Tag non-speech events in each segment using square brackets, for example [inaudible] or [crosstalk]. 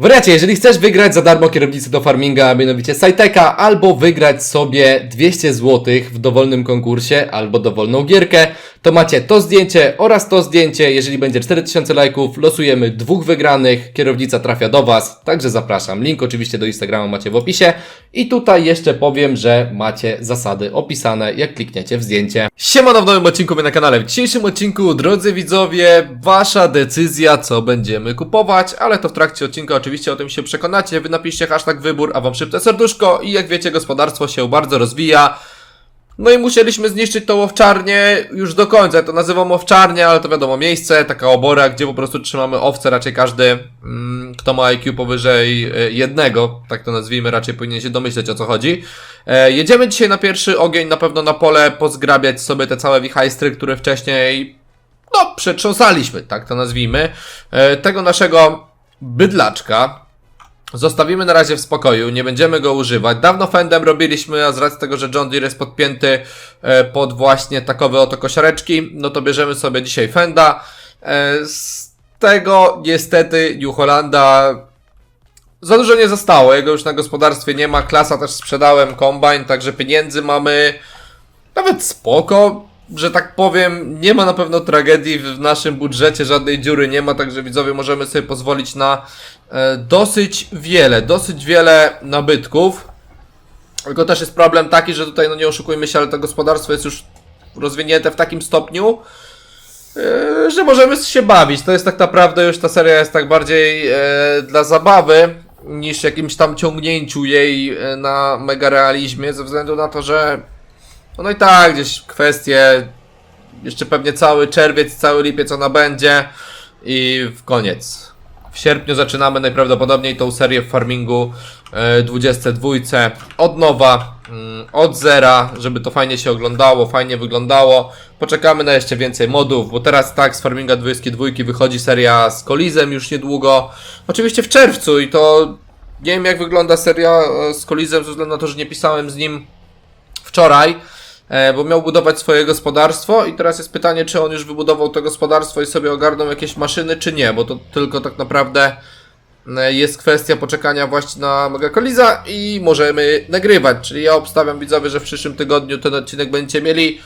Wariacie, jeżeli chcesz wygrać za darmo kierownicę do farminga, a mianowicie Sajteka, albo wygrać sobie 200 zł w dowolnym konkursie, albo dowolną gierkę, to macie to zdjęcie oraz to zdjęcie. Jeżeli będzie 4000 lajków, losujemy dwóch wygranych, kierownica trafia do Was, także zapraszam. Link oczywiście do Instagrama macie w opisie. I tutaj jeszcze powiem, że macie zasady opisane, jak klikniecie w zdjęcie. Siemano w nowym odcinku na kanale. W dzisiejszym odcinku, drodzy widzowie, Wasza decyzja, co będziemy kupować, ale to w trakcie odcinka oczywiście o tym się przekonacie. Wy napiszcie hashtag wybór, a Wam szybce serduszko i jak wiecie, gospodarstwo się bardzo rozwija. No i musieliśmy zniszczyć tą owczarnię już do końca. Ja to nazywam owczarnię, ale to wiadomo, miejsce, taka obora, gdzie po prostu trzymamy owce. Raczej każdy, mm, kto ma IQ powyżej e, jednego, tak to nazwijmy, raczej powinien się domyśleć o co chodzi. E, jedziemy dzisiaj na pierwszy ogień, na pewno na pole, pozgrabiać sobie te całe wichajstry, które wcześniej, no, przetrząsaliśmy, tak to nazwijmy. E, tego naszego bydlaczka, Zostawimy na razie w spokoju, nie będziemy go używać. Dawno Fendem robiliśmy, a z racji tego, że John Deere jest podpięty e, pod właśnie takowe oto kosiareczki, no to bierzemy sobie dzisiaj Fenda. E, z tego niestety New Hollanda za dużo nie zostało, jego już na gospodarstwie nie ma, klasa też sprzedałem, kombine, także pieniędzy mamy. Nawet spoko, że tak powiem, nie ma na pewno tragedii w naszym budżecie, żadnej dziury nie ma, także widzowie możemy sobie pozwolić na e, dosyć wiele, dosyć wiele nabytków. Tylko też jest problem taki, że tutaj, no nie oszukujmy się, ale to gospodarstwo jest już rozwinięte w takim stopniu, e, że możemy się bawić. To jest tak naprawdę już ta seria jest tak bardziej e, dla zabawy niż jakimś tam ciągnięciu jej na mega realizmie, ze względu na to, że no i tak, gdzieś kwestie, jeszcze pewnie cały czerwiec, cały lipiec ona będzie i w koniec. W sierpniu zaczynamy najprawdopodobniej tą serię w farmingu e, 22 od nowa, mm, od zera, żeby to fajnie się oglądało, fajnie wyglądało. Poczekamy na jeszcze więcej modów, bo teraz tak z farminga 22 wychodzi seria z Kolizem już niedługo. Oczywiście w czerwcu i to nie wiem jak wygląda seria e, z Kolizem ze względu na to, że nie pisałem z nim wczoraj, e, bo miał budować swoje gospodarstwo i teraz jest pytanie, czy on już wybudował to gospodarstwo i sobie ogarnął jakieś maszyny, czy nie, bo to tylko tak naprawdę e, jest kwestia poczekania właśnie na Megakoliza i możemy nagrywać, czyli ja obstawiam widzowie, że w przyszłym tygodniu ten odcinek będziecie mieli.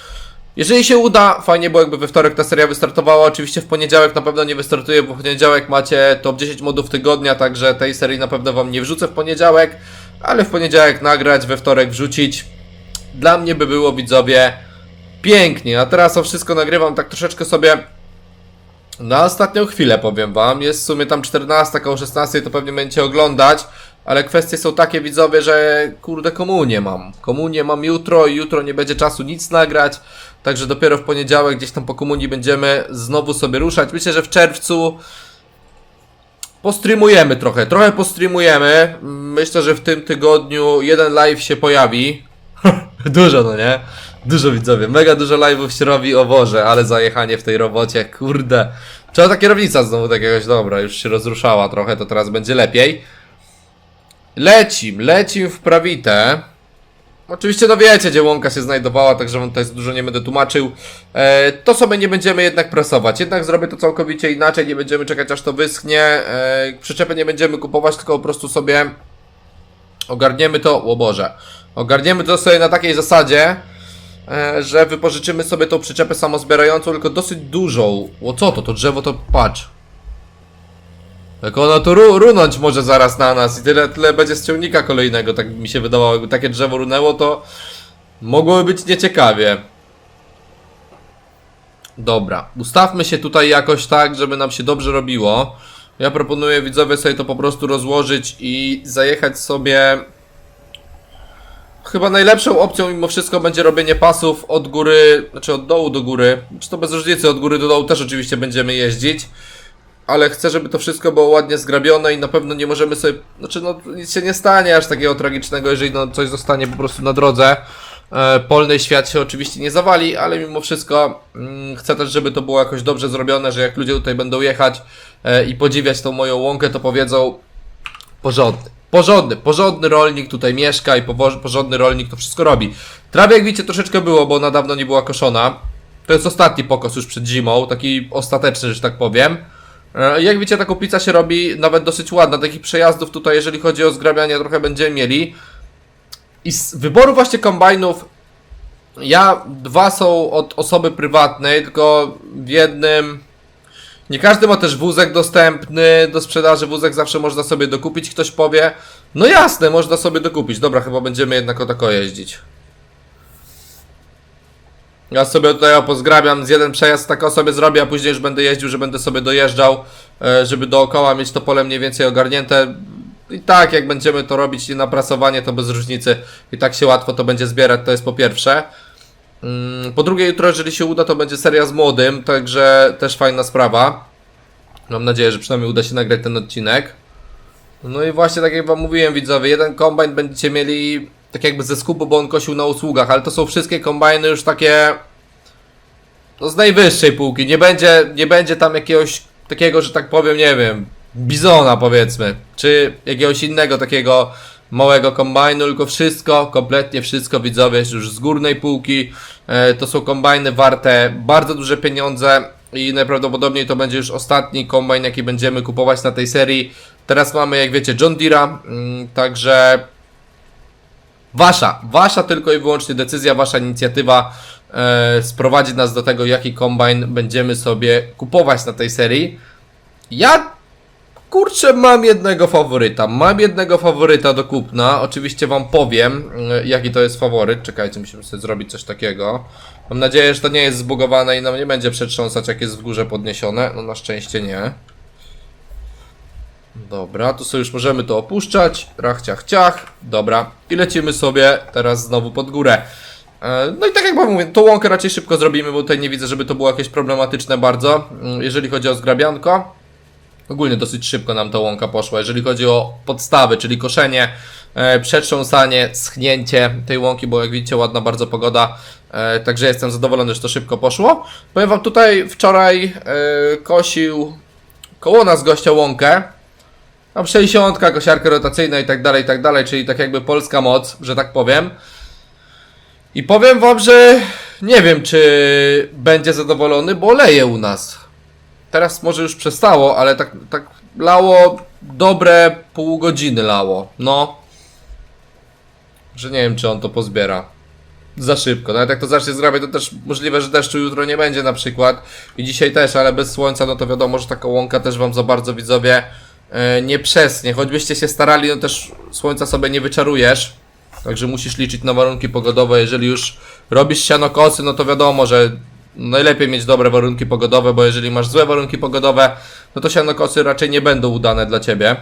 Jeżeli się uda, fajnie było jakby we wtorek ta seria wystartowała, oczywiście w poniedziałek na pewno nie wystartuje, bo w poniedziałek macie top 10 modów tygodnia, także tej serii na pewno wam nie wrzucę w poniedziałek, ale w poniedziałek nagrać, we wtorek wrzucić dla mnie by było widzowie pięknie. A teraz o wszystko nagrywam tak troszeczkę sobie na ostatnią chwilę powiem wam. Jest w sumie tam 14, koło 16 to pewnie będziecie oglądać. Ale kwestie są takie widzowie, że kurde komunię mam. Komunię mam jutro i jutro nie będzie czasu nic nagrać. Także dopiero w poniedziałek gdzieś tam po komunii będziemy znowu sobie ruszać. Myślę, że w czerwcu Postreamujemy trochę, trochę postreamujemy. Myślę, że w tym tygodniu jeden live się pojawi. [laughs] dużo, no nie? Dużo widzowie, mega dużo live'ów się robi o Boże, ale zajechanie w tej robocie, kurde. Trzeba ta kierownica znowu takiegoś, dobra, już się rozruszała trochę, to teraz będzie lepiej. Lecim, lecim w prawite. Oczywiście no wiecie, gdzie łąka się znajdowała, także wam tutaj dużo nie będę tłumaczył. E, to sobie nie będziemy jednak presować. Jednak zrobię to całkowicie inaczej, nie będziemy czekać aż to wyschnie. E, przyczepy nie będziemy kupować, tylko po prostu sobie ogarniemy to, o Boże, ogarniemy to sobie na takiej zasadzie, e, że wypożyczymy sobie tą przyczepę samozbierającą, tylko dosyć dużą. O co to, to drzewo to patrz. Jak ono tu ru runąć może zaraz na nas i tyle, tyle będzie z ciągnika kolejnego, tak mi się wydawało. Jakby takie drzewo runęło, to mogłoby być nieciekawie. Dobra, ustawmy się tutaj jakoś tak, żeby nam się dobrze robiło. Ja proponuję widzowie sobie to po prostu rozłożyć i zajechać sobie. Chyba najlepszą opcją mimo wszystko będzie robienie pasów od góry, znaczy od dołu do góry. Czy to bez różnicy, od góry do dołu też oczywiście będziemy jeździć. Ale chcę, żeby to wszystko było ładnie zgrabione i na pewno nie możemy sobie, znaczy no nic się nie stanie aż takiego tragicznego, jeżeli no coś zostanie po prostu na drodze. E, polny świat się oczywiście nie zawali, ale mimo wszystko mm, chcę też, żeby to było jakoś dobrze zrobione, że jak ludzie tutaj będą jechać e, i podziwiać tą moją łąkę, to powiedzą porządny. Porządny, porządny rolnik tutaj mieszka i porządny rolnik to wszystko robi. Trawy jak widzicie troszeczkę było, bo ona dawno nie była koszona. To jest ostatni pokos już przed zimą, taki ostateczny, że tak powiem. E, Jak widzicie, ta kuplica się robi nawet dosyć ładna. Takich przejazdów tutaj, jeżeli chodzi o zgrabianie, trochę będziemy mieli. I z wyboru właśnie kombajnów, ja, dwa są od osoby prywatnej, tylko w jednym... Nie każdy ma też wózek dostępny do sprzedaży. Wózek zawsze można sobie dokupić. Ktoś powie, no jasne, można sobie dokupić. Dobra, chyba będziemy jednak o tako jeździć. Ja sobie tutaj pozgrabiam, z jeden przejazd tak sobie zrobię, a później już będę jeździł, że będę sobie dojeżdżał, e, żeby dookoła mieć to pole mniej więcej ogarnięte. I tak, jak będziemy to robić na prasowanie, to bez różnicy. I tak się łatwo to będzie zbierać, to jest po pierwsze. Mm, Po drugie, jutro, jeżeli się uda, to będzie seria z młodym, także też fajna sprawa. Mam nadzieję, że przynajmniej uda się nagrać ten odcinek. No i właśnie tak jak wam mówiłem widzowie, jeden kombajn będziecie mieli tak jakby ze skupu, bo on kosił na usługach, ale to są wszystkie kombajny już takie no z najwyższej półki. Nie będzie, nie będzie tam jakiegoś takiego, że tak powiem, nie wiem, bizona powiedzmy, czy jakiegoś innego takiego małego kombajnu, tylko wszystko, kompletnie wszystko widzowie już z górnej półki. E, to są kombajny warte bardzo duże pieniądze i najprawdopodobniej to będzie już ostatni kombajn, jaki będziemy kupować na tej serii. Teraz mamy, jak wiecie, John Deere'a, mm, także Wasza, wasza tylko i wyłącznie decyzja, wasza inicjatywa e, sprowadzi nas do tego, jaki kombajn będziemy sobie kupować na tej serii. Ja kurczę mam jednego faworyta. Mam jednego faworyta do kupna. Oczywiście wam powiem, e, jaki to jest faworyt. Czekajcie, musimy sobie zrobić coś takiego. Mam nadzieję, że to nie jest zbugowane i nam nie będzie przetrząsać, jak jest w górze podniesione. No na szczęście nie. Dobra, tu sobie już możemy to opuszczać. Rach, ciach, ciach. Dobra. I lecimy sobie teraz znowu pod górę. E, No i tak jak wam mówię, tą łąkę raczej szybko zrobimy, bo tutaj nie widzę, żeby to było jakieś problematyczne bardzo, mm, jeżeli chodzi o zgrabianko. Ogólnie dosyć szybko nam ta łąka poszła, jeżeli chodzi o podstawy, czyli koszenie, e, przetrząsanie, schnięcie tej łąki, bo jak widzicie ładna bardzo pogoda, e, także jestem zadowolony, że to szybko poszło. Powiem wam tutaj wczoraj e, kosił koło nas gościa łąkę, tam 60, kosiarka rotacyjna i tak dalej, i tak dalej, czyli tak jakby polska moc, że tak powiem. I powiem wam, że nie wiem, czy będzie zadowolony, bo leje u nas. Teraz może już przestało, ale tak, tak lało dobre pół godziny lało. No. Że nie wiem, czy on to pozbiera. Za szybko. Nawet jak to zacznie zgrabiać, to też możliwe, że deszczu jutro nie będzie na przykład. I dzisiaj też, ale bez słońca, no to wiadomo, że taka łąka też wam za bardzo widzowie e, nie przesnie. Choćbyście się starali, no też słońca sobie nie wyczarujesz. Także musisz liczyć na warunki pogodowe. Jeżeli już robisz sianokosy, no to wiadomo, że najlepiej mieć dobre warunki pogodowe, bo jeżeli masz złe warunki pogodowe, no to sianokosy raczej nie będą udane dla ciebie.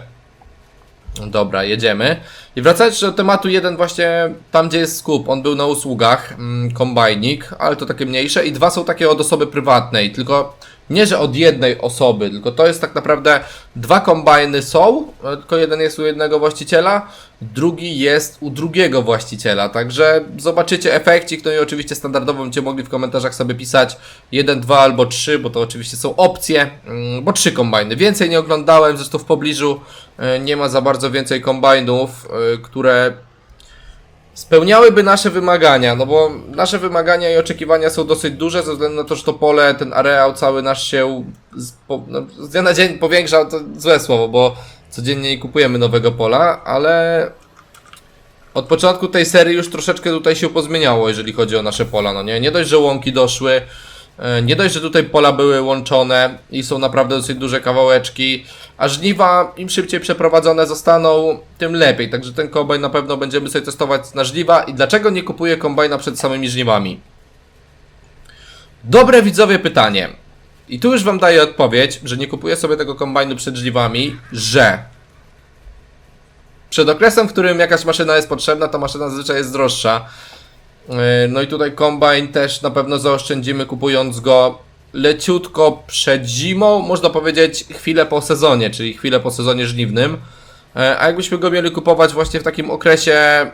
Dobra, jedziemy. I wracając do tematu jeden właśnie tam, gdzie jest skup, on był na usługach, mm, kombajnik, ale to takie mniejsze i dwa są takie od osoby prywatnej, tylko nie, że od jednej osoby, tylko to jest tak naprawdę dwa kombajny są, e, tylko jeden jest u jednego właściciela, drugi jest u drugiego właściciela, także zobaczycie efekcik, no i oczywiście standardowo będziecie mogli w komentarzach sobie pisać jeden, dwa albo trzy, bo to oczywiście są opcje, mm, bo trzy kombajny, więcej nie oglądałem, zresztą w pobliżu e, nie ma za bardzo więcej kombajnów, e, które spełniałyby nasze wymagania, no bo nasze wymagania i oczekiwania są dosyć duże, ze względu na to, że to pole, ten areał cały nasz się z, po, no, z dnia na dzień powiększa, to złe słowo, bo codziennie nie kupujemy nowego pola, ale od początku tej serii już troszeczkę tutaj się pozmieniało, jeżeli chodzi o nasze pola, no nie? Nie dość, że łąki doszły, nie dość, że tutaj pola były łączone i są naprawdę dosyć duże kawałeczki, a żniwa im szybciej przeprowadzone zostaną, tym lepiej. Także ten kombajn na pewno będziemy sobie testować na żniwa. I dlaczego nie kupuję kombajna przed samymi żniwami? Dobre widzowie pytanie. I tu już wam daję odpowiedź, że nie kupuję sobie tego kombajnu przed żniwami, że przed okresem, w którym jakaś maszyna jest potrzebna, ta maszyna zazwyczaj jest droższa. Yy, No i tutaj kombajn też na pewno zaoszczędzimy kupując go leciutko przed zimą, można powiedzieć chwilę po sezonie, czyli chwilę po sezonie żniwnym. Yy, A jakbyśmy go mieli kupować właśnie w takim okresie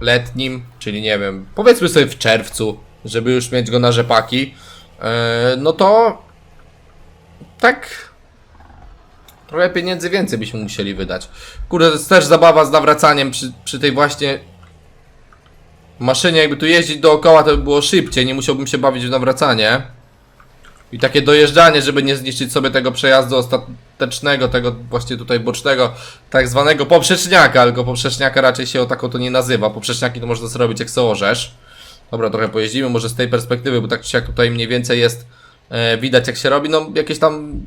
letnim, czyli nie wiem, powiedzmy sobie w czerwcu, żeby już mieć go na rzepaki, yy, no to tak trochę pieniędzy więcej byśmy musieli wydać. Kurde, to jest też zabawa z nawracaniem przy, przy tej właśnie maszynie. Jakby tu jeździć dookoła, to by było szybciej, nie musiałbym się bawić w nawracanie. I takie dojeżdżanie, żeby nie zniszczyć sobie tego przejazdu ostatecznego, tego właśnie tutaj bocznego, tak zwanego poprzeczniaka, tylko poprzeczniaka raczej się o taką to nie nazywa. Poprzeczniaki to można sobie robić jak se orzesz. Dobra, trochę pojeździmy może z tej perspektywy, bo tak czy siak tutaj mniej więcej jest e, widać jak się robi. No jakieś tam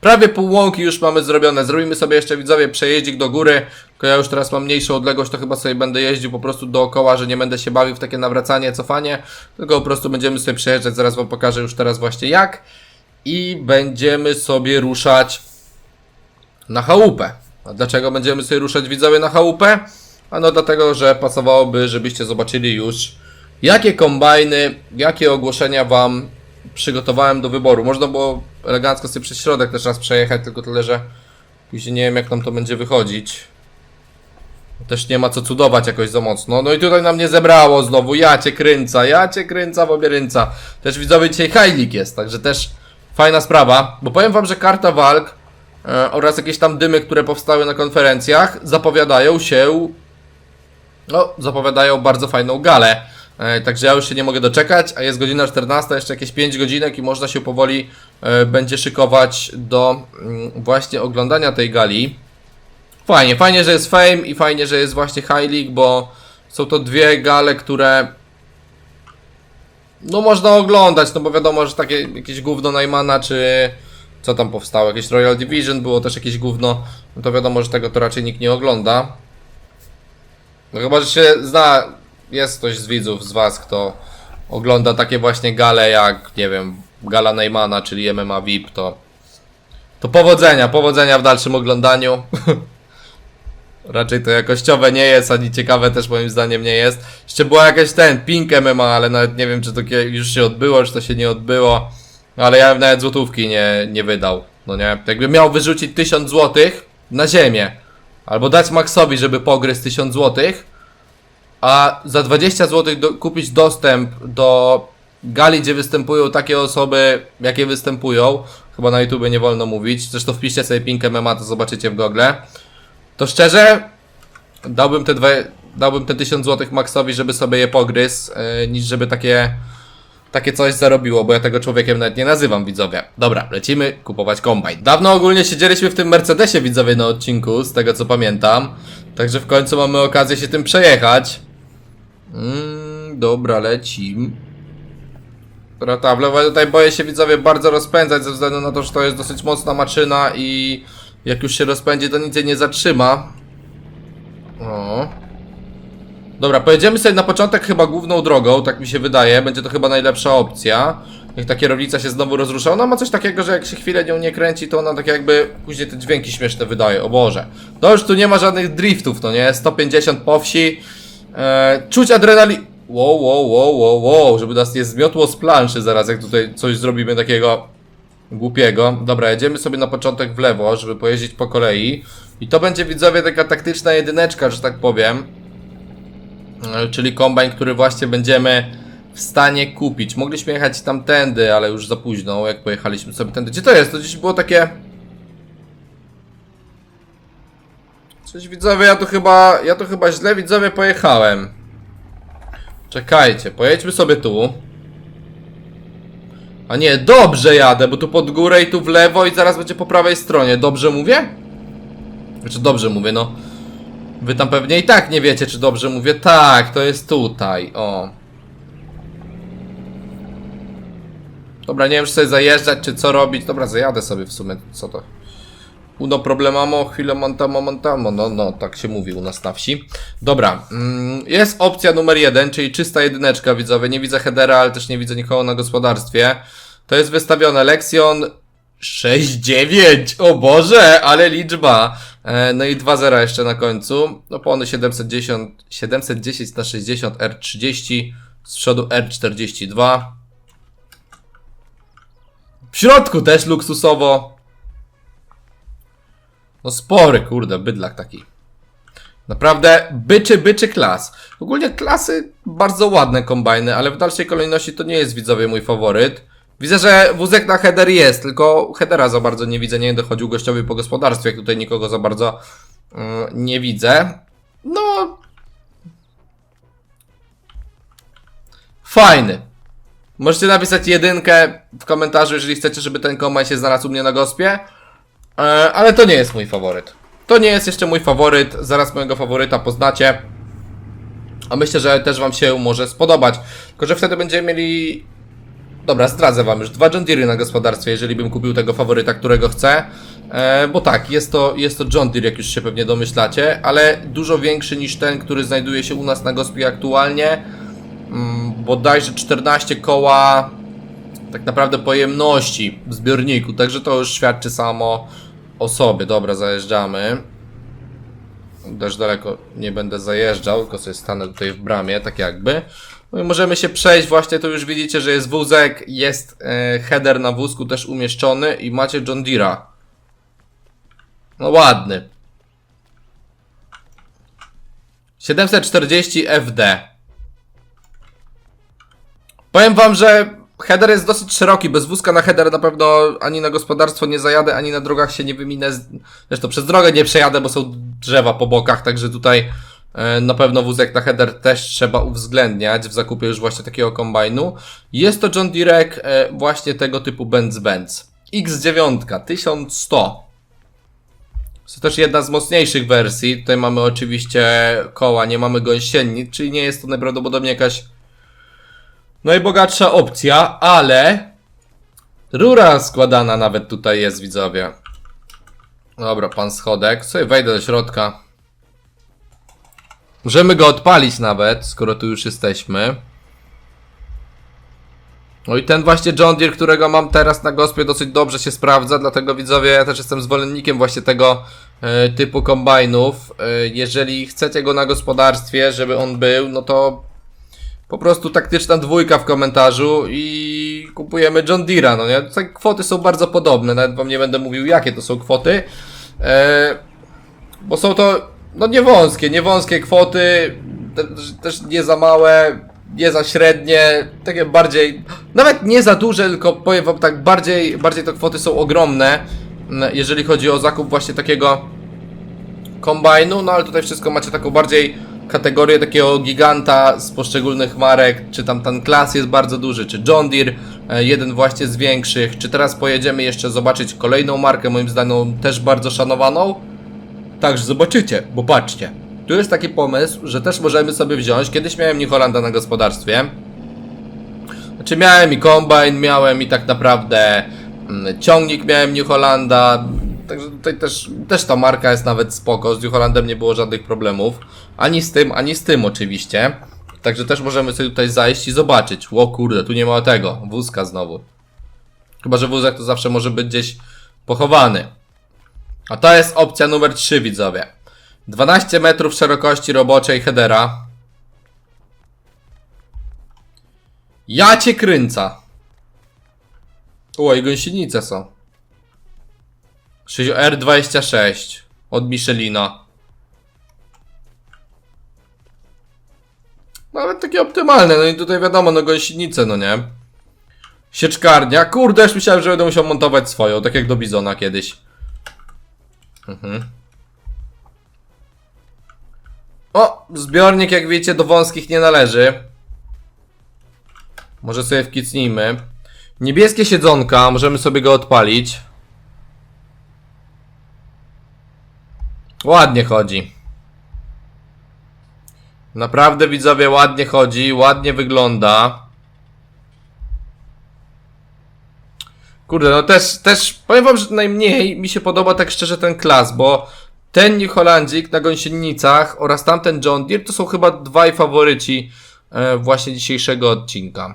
prawie pół łąki już mamy zrobione. Zrobimy sobie jeszcze widzowie przejeździk do góry, tylko ja już teraz mam mniejszą odległość, to chyba sobie będę jeździł po prostu dookoła, że nie będę się bawił w takie nawracanie, cofanie, tylko po prostu będziemy sobie przejeżdżać, zaraz wam pokażę już teraz właśnie jak i będziemy sobie ruszać na chałupę. A dlaczego będziemy sobie ruszać widzowie na chałupę? Ano dlatego, że pasowałoby, żebyście zobaczyli już jakie kombajny, jakie ogłoszenia wam przygotowałem do wyboru. Można było elegancko sobie przez środek też raz przejechać, tylko tyle, że później nie wiem jak nam to będzie wychodzić. Też nie ma co cudować jakoś za mocno. No i tutaj nam nie zebrało znowu. Ja cię kręca, ja cię kręca, bobierynca. Też widzowie dzisiaj Heilig jest, także też fajna sprawa. Bo powiem wam, że karta walk e, oraz jakieś tam dymy, które powstały na konferencjach zapowiadają się no, zapowiadają bardzo fajną galę. E, także ja już się nie mogę doczekać, a jest godzina 14, jeszcze jakieś 5 godzinek i można się powoli e, będzie szykować do mm, właśnie oglądania tej gali. Fajnie, fajnie, że jest Fame i fajnie, że jest właśnie High League, bo są to dwie gale, które no można oglądać, no bo wiadomo, że takie jakieś gówno Najmana, czy co tam powstało, jakieś Royal Division, było też jakieś gówno, no to wiadomo, że tego to raczej nikt nie ogląda. No chyba, że się zna, jest ktoś z widzów, z was, kto ogląda takie właśnie gale jak, nie wiem, gala Neymana, czyli MMA VIP, to to powodzenia, powodzenia w dalszym oglądaniu. [laughs] Raczej to jakościowe nie jest, ani ciekawe też moim zdaniem nie jest. Jeszcze była jakaś ten, Pink MMA, ale nawet nie wiem, czy to już się odbyło, czy to się nie odbyło. Ale ja bym nawet złotówki nie, nie wydał, no nie? Jakby miał wyrzucić 1000 złotych na ziemię, albo dać Maxowi, żeby pogryzł 1000 złotych, a za 20 zł do, kupić dostęp do gali, gdzie występują takie osoby, jakie występują. Chyba na YouTube nie wolno mówić. Zresztą wpiszcie sobie Pink MMA, to zobaczycie w Google. To szczerze, dałbym te, dwa, dałbym te 1000 zł Maxowi, żeby sobie je pogryzł, yy, niż żeby takie, takie coś zarobiło, bo ja tego człowiekiem nawet nie nazywam, widzowie. Dobra, lecimy kupować kombajn. Dawno ogólnie siedzieliśmy w tym Mercedesie, widzowie, na odcinku, z tego co pamiętam. Także w końcu mamy okazję się tym przejechać. Mm, dobra, lecim. Dobra, ta, w lewo tutaj boję się widzowie bardzo rozpędzać ze względu na to, że to jest dosyć mocna maszyna i jak już się rozpędzi, to nic jej nie zatrzyma. O. Dobra, pojedziemy sobie na początek chyba główną drogą, tak mi się wydaje, będzie to chyba najlepsza opcja. Niech ta kierownica się znowu rozrusza. Ona ma coś takiego, że jak się chwilę nią nie kręci, to ona tak jakby później te dźwięki śmieszne wydaje. O Boże. No już tu nie ma żadnych driftów, no nie? 150 po wsi. Eee, czuć adrenalin... Wow, wow, wow, wow, wow, żeby nas nie zmiotło z planszy zaraz, jak tutaj coś zrobimy takiego głupiego. Dobra, jedziemy sobie na początek w lewo, żeby pojeździć po kolei. I to będzie widzowie taka taktyczna jedyneczka, że tak powiem. E, Czyli kombajn, który właśnie będziemy w stanie kupić. Mogliśmy jechać tamtędy, ale już za późno, jak pojechaliśmy sobie tędy. Gdzie to jest? To gdzieś było takie... Coś widzowie, ja tu chyba, ja tu chyba źle widzowie pojechałem. Czekajcie, pojedźmy sobie tu. A nie, dobrze jadę, bo tu pod górę i tu w lewo i zaraz będzie po prawej stronie. Dobrze mówię? Znaczy dobrze mówię, no. Wy tam pewnie i tak nie wiecie, czy dobrze mówię. Tak, to jest tutaj, o. Dobra, nie wiem, czy sobie zajeżdżać, czy co robić. Dobra, zajadę sobie w sumie, co to? Uno problemamo, chwilę montamo, montamo. No, no, tak się mówi u nas na wsi. Dobra, mm, jest opcja numer jeden, czyli czysta jedyneczka, widzowie. Nie widzę headera, ale też nie widzę nikogo na gospodarstwie. To jest wystawione Lexion 6-9. O Boże, ale liczba. E, no i 2-0 jeszcze na końcu. Opony 710, 710 na 60 R30. Z przodu R42. W środku też luksusowo. No spory, kurde, bydlak taki. Naprawdę byczy, byczy klas. Ogólnie klasy bardzo ładne kombajny, ale w dalszej kolejności to nie jest widzowie mój faworyt. Widzę, że wózek na header jest, tylko headera za bardzo nie widzę, nie dochodził gościowi po gospodarstwie, jak tutaj nikogo za bardzo yy, nie widzę. No... Fajny. Możecie napisać jedynkę w komentarzu, jeżeli chcecie, żeby ten kombajn się znalazł u mnie na gospie. E, ale to nie jest mój faworyt. To nie jest jeszcze mój faworyt. Zaraz mojego faworyta poznacie. A myślę, że też Wam się może spodobać. Tylko, że wtedy będziemy mieli. Dobra, zdradzę Wam już dwa John Deere na gospodarstwie, jeżeli bym kupił tego faworyta, którego chcę. E, bo tak, jest to, jest to John Deere, jak już się pewnie domyślacie, ale dużo większy niż ten, który znajduje się u nas na gospie aktualnie. Mm, bodajże 14 koła tak naprawdę pojemności w zbiorniku, także to już świadczy samo o sobie. Dobra, zajeżdżamy. Też daleko nie będę zajeżdżał, tylko sobie stanę tutaj w bramie, tak jakby. No i możemy się przejść, właśnie tu już widzicie, że jest wózek, jest e, header na wózku też umieszczony i macie John Deere'a. No ładny. 740 FD. Powiem wam, że header jest dosyć szeroki. Bez wózka na header na pewno ani na gospodarstwo nie zajadę, ani na drogach się nie wyminę. Zresztą przez drogę nie przejadę, bo są drzewa po bokach, także tutaj e, na pewno wózek na header też trzeba uwzględniać w zakupie już właśnie takiego kombajnu. Jest to John Deere e, właśnie tego typu Benz Benz. X9 1100. Jest to też jedna z mocniejszych wersji. Tutaj mamy oczywiście koła, nie mamy gąsienic, czyli nie jest to najprawdopodobniej jakaś najbogatsza opcja, ale rura składana nawet tutaj jest, widzowie. Dobra, pan schodek. Sobie wejdę do środka. Możemy go odpalić nawet, skoro tu już jesteśmy. No i ten właśnie John Deere, którego mam teraz na gospie dosyć dobrze się sprawdza, dlatego widzowie, ja też jestem zwolennikiem właśnie tego e, typu kombajnów. E, jeżeli chcecie go na gospodarstwie, żeby on był, no to po prostu taktyczna dwójka w komentarzu i kupujemy John Deere'a, no nie? Te kwoty są bardzo podobne, nawet wam nie będę mówił jakie to są kwoty, e, bo są to, no nie wąskie, nie wąskie kwoty, te, też nie za małe, nie za średnie, takie bardziej, nawet nie za duże, tylko powiem wam tak, bardziej, bardziej to kwoty są ogromne, jeżeli chodzi o zakup właśnie takiego kombajnu, no ale tutaj wszystko macie taką bardziej kategorię takiego giganta z poszczególnych marek, czy tam ten klas jest bardzo duży, czy John Deere, e, jeden właśnie z większych, czy teraz pojedziemy jeszcze zobaczyć kolejną markę, moim zdaniem też bardzo szanowaną. Także zobaczycie, bo patrzcie. Tu jest taki pomysł, że też możemy sobie wziąć, kiedyś miałem New Hollanda na gospodarstwie, znaczy miałem i kombajn, miałem i tak naprawdę mm, ciągnik miałem New. Także tutaj też, też ta marka jest nawet spoko. Z New Hollandem nie było żadnych problemów. Ani z tym, ani z tym oczywiście. Także też możemy sobie tutaj zajść i zobaczyć. O kurde, tu nie ma tego. Wózka znowu. Chyba, że wózek to zawsze może być gdzieś pochowany. A to jest opcja numer 3 widzowie. 12 metrów szerokości roboczej headera. Ja cię kręca. O, i gąsienice są. 6R26 od Michelina. Nawet takie optymalne, no i tutaj wiadomo, no gąsienice, no nie? Sieczkarnia. Kurde, już myślałem, że będę musiał montować swoją, tak jak do Bizona kiedyś. Mhm. O, zbiornik jak wiecie do wąskich nie należy. Może sobie wkicnijmy. Niebieskie siedzonka, możemy sobie go odpalić. Ładnie chodzi. Naprawdę widzowie ładnie chodzi, ładnie wygląda. Kurde, no też, też powiem wam, że najmniej mi się podoba tak szczerze ten klas, bo ten New Hollandzik na gąsienicach oraz tamten John Deere to są chyba dwaj faworyci e, właśnie dzisiejszego odcinka.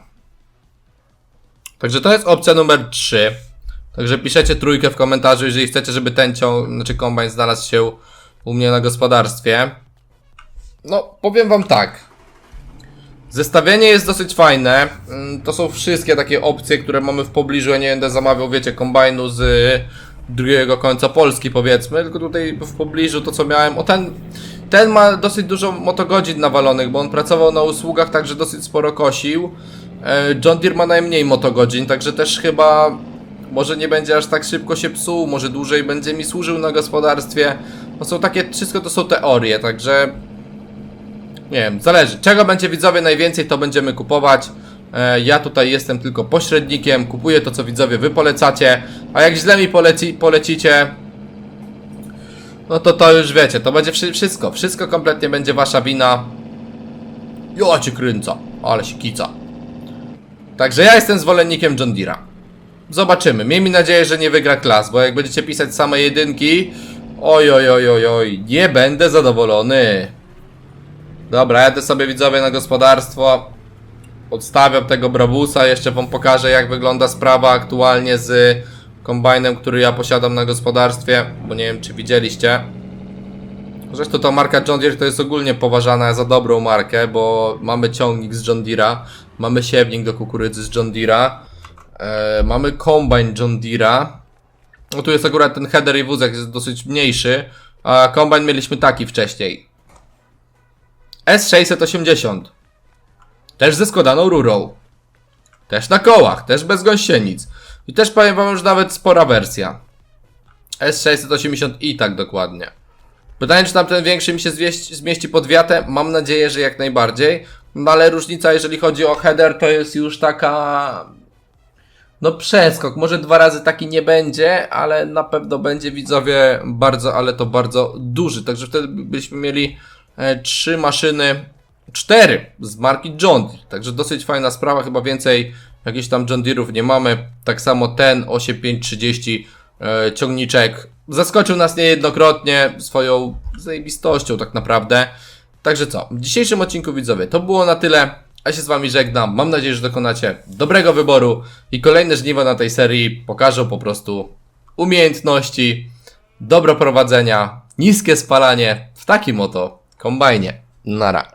Także to jest opcja numer 3. Także piszecie trójkę w komentarzu, jeżeli chcecie, żeby ten ciąg, znaczy kombajn znalazł się u mnie na gospodarstwie. No, powiem wam tak. Zestawienie jest dosyć fajne. Mm, To są wszystkie takie opcje, które mamy w pobliżu. Ja nie będę zamawiał, wiecie, kombajnu z drugiego końca Polski, powiedzmy. Tylko tutaj w pobliżu to, co miałem. O, ten, ten ma dosyć dużo motogodzin nawalonych, bo on pracował na usługach, także dosyć sporo kosił. E, John Deere ma najmniej motogodzin, także też chyba może nie będzie aż tak szybko się psuł, może dłużej będzie mi służył na gospodarstwie. To są takie, wszystko to są teorie, także nie wiem, zależy. Czego będzie widzowie najwięcej, to będziemy kupować. E, Ja tutaj jestem tylko pośrednikiem, kupuję to, co widzowie wy polecacie, a jak źle mi poleci, polecicie, no to to już wiecie, to będzie wszy- wszystko, wszystko kompletnie będzie wasza wina. Ja cię kręca, ale się kica. Także ja jestem zwolennikiem John Deere'a. Zobaczymy. Miejmy nadzieję, że nie wygra klas, bo jak będziecie pisać same jedynki, oj, oj, oj, oj, oj, nie będę zadowolony. Dobra, jadę sobie widzowie na gospodarstwo. Odstawiam tego Brabusa, jeszcze wam pokażę jak wygląda sprawa aktualnie z kombajnem, który ja posiadam na gospodarstwie, bo nie wiem czy widzieliście. Zresztą ta marka John Deere to jest ogólnie poważana za dobrą markę, bo mamy ciągnik z John Deere'a, mamy siewnik do kukurydzy z John Deere'a, e, mamy kombajn John Deere'a. No tu jest akurat ten header i wózek jest dosyć mniejszy, a kombajn mieliśmy taki wcześniej. S680. Też ze składaną rurą. Też na kołach, też bez gąsienic. I też powiem wam już nawet spora wersja. S680i tak dokładnie. Pytanie, czy tamten większy mi się zmieści pod wiatę? Mam nadzieję, że jak najbardziej. No ale różnica, jeżeli chodzi o header, to jest już taka. No przeskok. Może dwa razy taki nie będzie, ale na pewno będzie widzowie bardzo, ale to bardzo duży. Także wtedy byśmy mieli e, trzy maszyny, cztery z marki John Deere. Także dosyć fajna sprawa, chyba więcej jakichś tam John Deere'ów nie mamy. Tak samo ten 8530 e, ciągniczek zaskoczył nas niejednokrotnie swoją zajebistością tak naprawdę. Także co, w dzisiejszym odcinku widzowie to było na tyle. Ja się z wami żegnam. Mam nadzieję, że dokonacie dobrego wyboru i kolejne żniwo na tej serii pokażą po prostu umiejętności, dobro prowadzenia, niskie spalanie w takim oto kombajnie. Nara.